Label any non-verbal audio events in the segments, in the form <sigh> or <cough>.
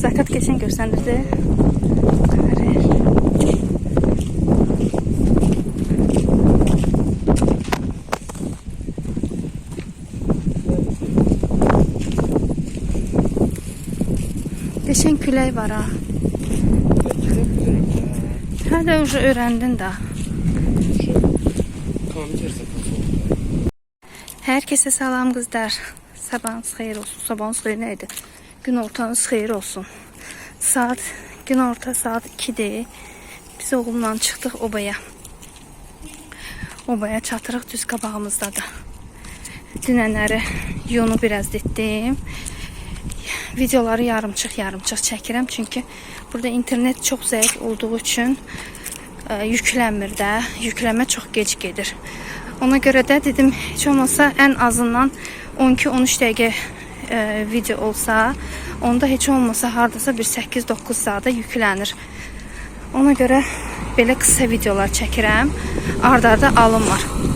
Zakat geçen gösterdi. Karar. Geçen külək var ha. Hə də уже öyrəndin də. Herkese salam kızlar. Sabahınız xeyir olsun. Sabahınız xeyir neydi? Gün ortanız xeyir olsun. Saat gün orta saat 2'dir. Biz oğlumla çıxdıq obaya. Obaya çatırıq düz qabağımızdadır. Dünənləri yonu biraz ditdim. Videoları yarımçıq yarımçıq çəkirəm çünki burada internet çox zəif olduğu üçün e, yüklənmir də. Yüklənmə çox gec gedir. Ona görə də dedim heç olmasa ən azından 12-13 dəqiqə e, video olsa, onda heç olmasa hardasa bir 8-9 saata yüklənir. Ona görə belə qısa videolar çəkirəm. Ardarda alım var.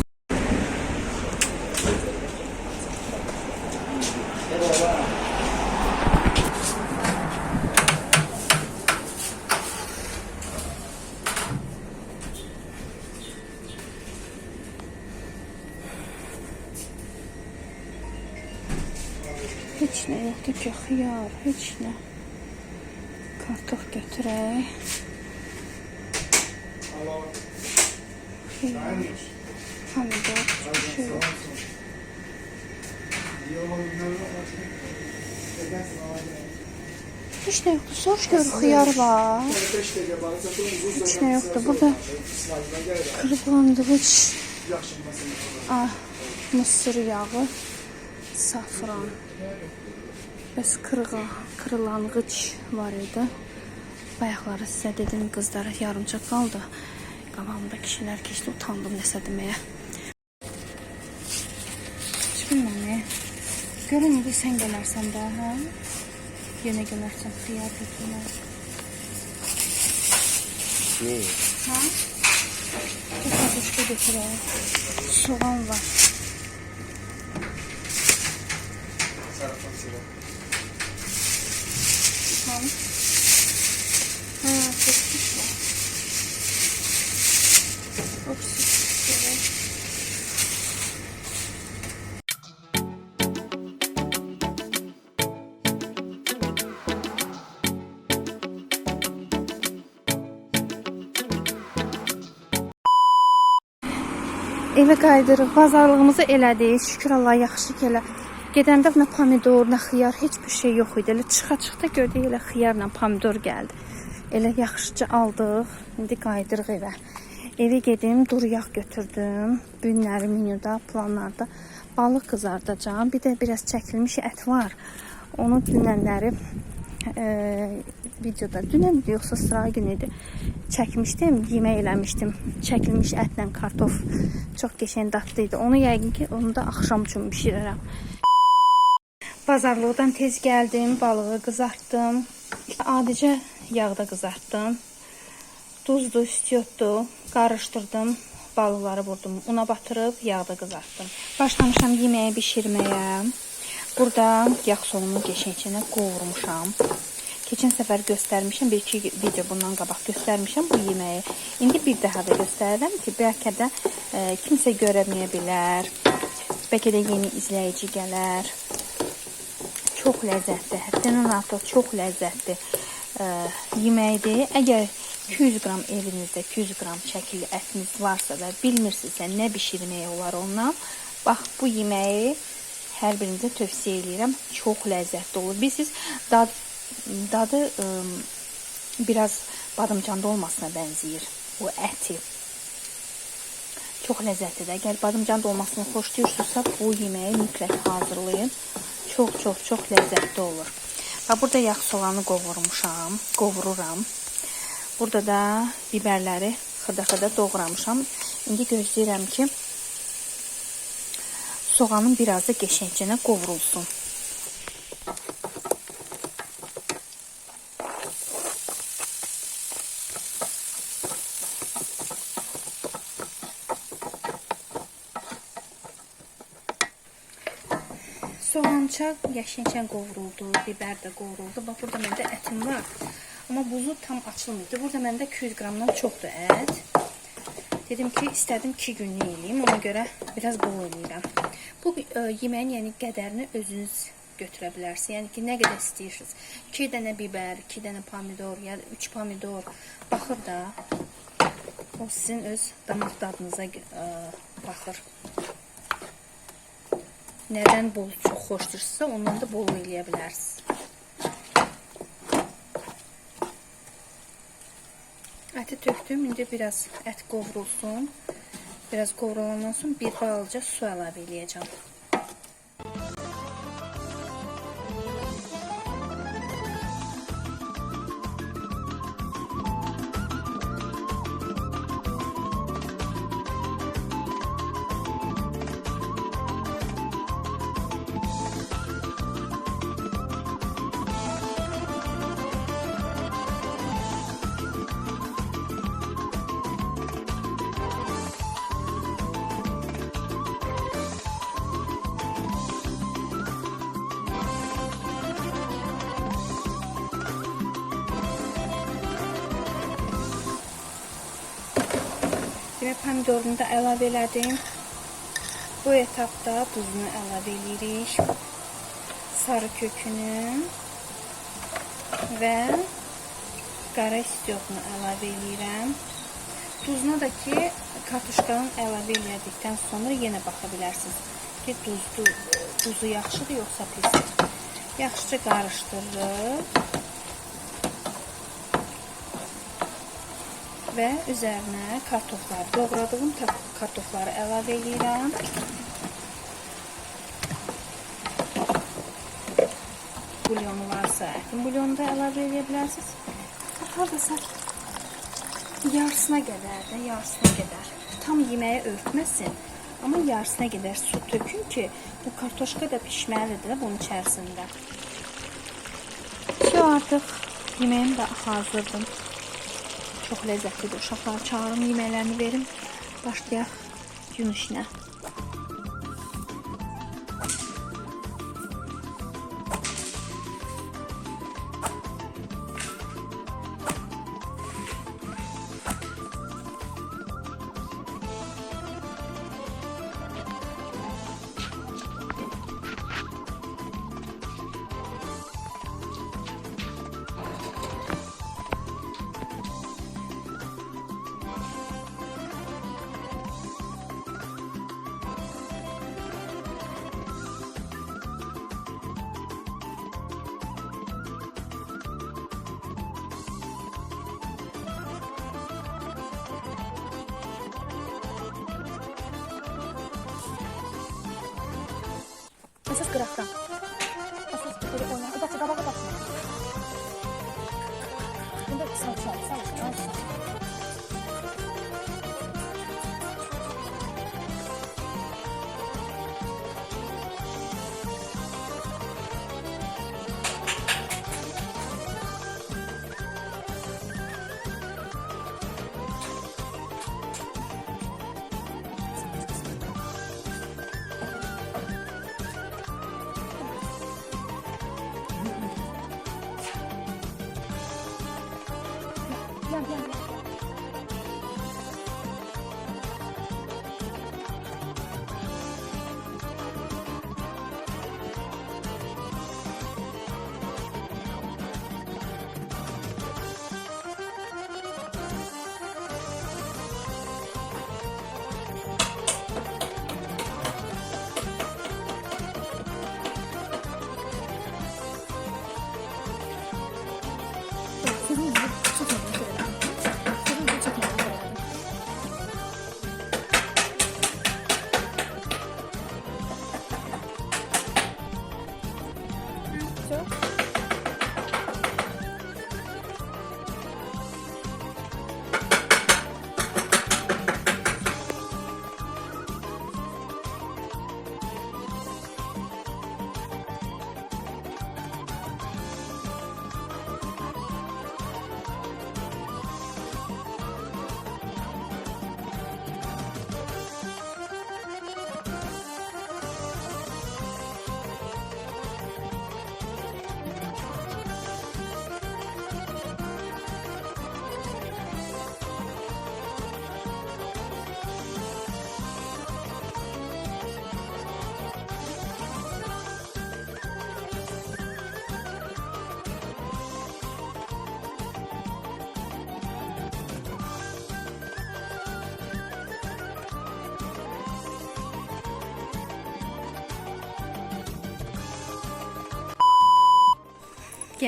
Heç nə yoxdur ki, xiyar, heç nə. Kartof götürək. Xiyar, pomidor, şey yok. Heç nə yoxdur. Soruş gör, xiyar var. Heç nə yoxdur. Burada kırıqlandırıcı ah, mısır yağı, safran. Bəs kırığa, kırılanğıc var idi. Bayaqları sizə dedim qızlar yarımca qaldı. Qabağımda kişilər keçdi, utandım nəsə deməyə. Heç bilməm. Görün indi sən gələrsən də, hə? Yenə gələrsən xiyar götürmək. Ha? Bir kardeşke götürək. Soğan var. Evə qaydırıq, bazarlığımızı elədik. Şükür Allah yaxşı ki elə. Gedəndə nə pomidor, nə xiyar, heç bir şey yox idi. Elə çıxa-çıxda gördük elə xiyarla pomidor gəldi. Elə yaxşıca aldıq. İndi qaydırıq evə. Evə gedim, dur yağ götürdüm. Günləri menyuda, planlarda balıq qızardacağam. Bir də biraz çəkilmiş ət var. Onu dünənləri e, videoda dünən yoxsa sıra günü idi. Çəkmişdim, yemək eləmişdim. Çəkilmiş ətlə kartof çox qəşəng dadlı idi. Onu yəqin ki, onu da axşam üçün bişirərəm. Bazarlıqdan tez gəldim, balığı qızartdım. Adicə yağda qızartdım. Duzdu, istiotdu, qarışdırdım. Balıqları vurdum, una batırıb yağda qızartdım. Başlamışam yeməyi bişirməyə. Burada yağ soğanını qəşəngcə qovurmuşam. Keçən səfər göstərmişəm, bir iki video bundan qabaq göstərmişəm bu yeməyi. İndi bir daha da göstərirəm ki, bəlkə də e, kimsə görəməyə bilər. Bəlkə yeni izləyici gələr. Çox ləzzətli, həddindən artıq çox ləzzətli e, yeməkdir. Əgər 200 qram evinizdə 200 qram çəkili ətiniz varsa və bilmirsinizsə nə bişirmək olar ondan, bax bu yeməyi hər birinizə tövsiyə edirəm. Çox ləzzətli olur. Bilirsiniz, dad dadı ım, biraz badımcan dolmasına bənzəyir o əti. Çox ləzzətlidir. Əgər badımcan dolmasını xoşlayırsınızsa, bu yeməyi mütləq hazırlayın. Çox, çox, çox ləzzətli olur. Və burada yağ soğanı qovurmuşam, qovururam. Burada da biberləri xırda-xırda doğramışam. İndi gözləyirəm ki, soğanın biraz da qəşəngcə qovrulsun. Soğança yaşınçən qovruldu, biber də qovruldu. Bax burada məndə ətim var. Amma buzu tam açılmırdı. Burada məndə 200 qramdan çoxdur ət. Dedim ki, istədim 2 günlük eləyim. Ona görə biraz bol eləyirəm. Bu e, yeməyin yəni qədərini özünüz götürə bilərsiniz. Yəni ki, nə qədər istəyirsiniz. 2 dənə biber, 2 dənə pomidor, ya da 3 pomidor baxır da. O sizin öz damaq dadınıza e, baxır. Nədən bol çox xoşdursa, ondan da bol eləyə bilərsiniz. Əti. İndi biraz ət qovrulsun. Biraz qovrulandan sonra bir balaca su əlavə. Demək pomidorunu da əlavə elədim. Bu etapda duzunu əlavə edirik. Sarı kökünü və qara istiotunu əlavə edirəm. Duzuna da ki, kartuşkanın əlavə elədikdən sonra yenə baxa bilərsiniz ki, duzlu, duzu yaxşıdır yoxsa pisdir. Yaxşıca qarışdırırıq. Və üzərinə kartoflar, doğradığım kartofları əlavə edirəm. Bulyonu varsa, ətin bulyonu da əlavə edə bilərsiniz. Hardasa yarısına qədər də, yarısına qədər. Tam yeməyə örtməsin, amma yarısına qədər su tökün ki, bu kartoşka da pişməlidir bunun içərisində. Şu artıq yeməyim də hazırdır. Çox ləzzətlidir. Uşaqları çağırım, yeməklərini verim. Başlayaq gün işinə. Əsas qıraqdan. Əsas belə oynadı. Qaç, qabağa qaç. Bunda salça, salça, salça. yang.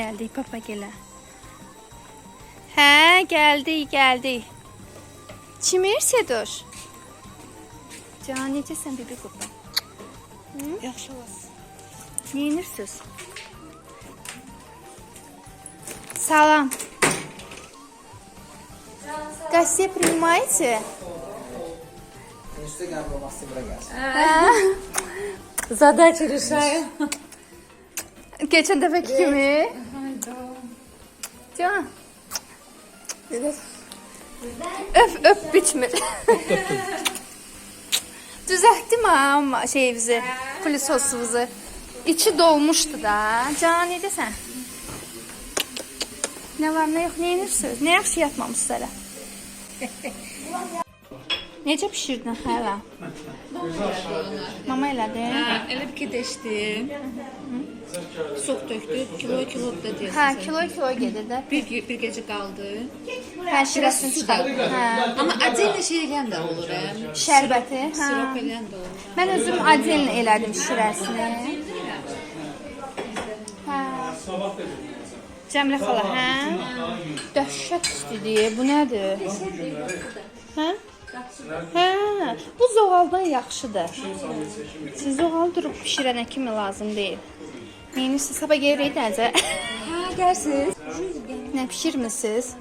Geldik papa gələ. Hə, gəldik, gəldik. Çimir Sedoş. Can necəsən bibi qurban? Yaxşı olasın. Neyinirsiniz? Salam. Gостей принимаете? Instagram olmazsa bura gelsin. Задачу решаю. Geçen dəfəki kimi. Can. Öp öp bitmir. Düzelttim ama şeyimizi, plisosumuzu. İçi dolmuştu da. Can ne desen? Ne var ne yok ne yenirsiniz? Ne yaxşı yatmamışsınız hələ. <laughs> Necə pişirdin hələ? Mama elədi. Elə bir kedəşdim. Sok döktü. Kilo kilo da deyir. Hə, kilo kilo gedir də. Bir, bir gece kaldı. Hə, şirəsini çıxar. Hə. Ama acıyla şey eləyən də olur. Şərbəti. Hə. Sirop eləyən də olur. Mən özüm adellə elədim şirəsini. Hə. Cəmlə xala, hə? Dəhşət istidir. Bu nədir? Hə? Hə, bu zoğaldan yaxşıdır. Siz zoğal durub bişirənə kimi lazım deyil. Neyiniz sabah geriyə dəcə. Ha gəlsiz. Nə bişirmisiniz?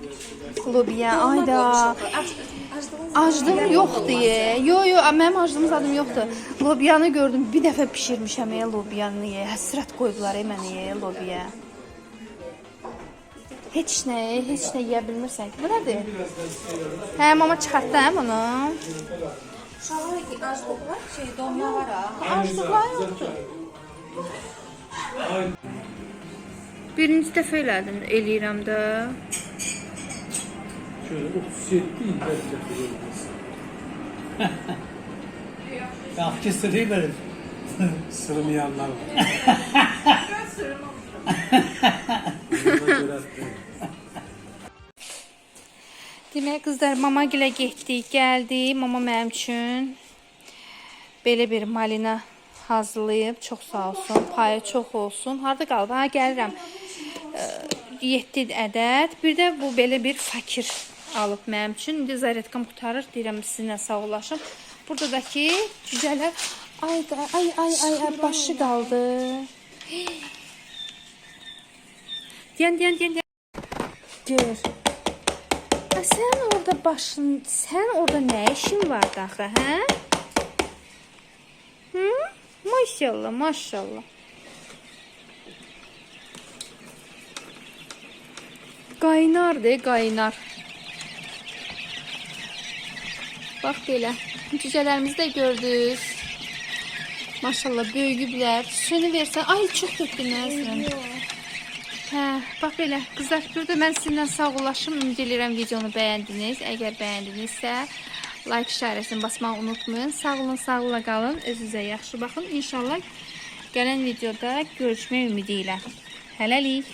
Lobiya, ayda. Aclığım yoxdur. Yo yo, mənim aclığım zadım yoxdur. Lobiyanı gördüm, bir dəfə bişirmişəm ya lobiyanı. Həsrət qoydular ya mənə ye lobiya. Heç nə, heç nə yeyə bilmirsən ki. Bu nədir? Hə, mama çıxartdı hə bunu. Uşaqlar ki aclıq var, şey donma var ha. Aclıqlar yoxdur. Birinci dəfə elədim, eləyirəm də. Şöyle 37 internet yapıyoruz. <laughs> ya kestireyim benim. <laughs> Sırmayanlar var. <laughs> Demək qızlar mama gilə getdik, gəldi. Mama mənim üçün belə bir malina hazırlayıb. Çox sağ olsun. Payı çox olsun. Harda qaldı? Ha, gəlirəm. 7 ədəd. Bir də bu belə bir fakir alıb mənim üçün. İndi zaretkam qutarır. Deyirəm sizinlə sağollaşım. Buradakı cücələr ay ay ay, ay, ay başı qaldı. <gasps> Deyən deyən deyən. deyən. Gör. Ha, Sen orada başın, sen orada ne işin var daxı, hə? Hı? Maşallah, maşallah. Qaynar de, qaynar. Bax belə. Cücələrimizi də gördünüz. Maşallah böyüyüblər. Sönü versən, ay çox tökdün Hə, bax belə. Qızlar, burada mən sizinlə sağollaşım. Ümid edirəm videonu bəyəndiniz. Əgər bəyəndinizsə, like işarəsini basmağı unutmayın. Sağ olun, sağlıqla qalın. Özünüzə yaxşı baxın. İnşallah gələn videoda görüşmək ümidi ilə. Hələlik.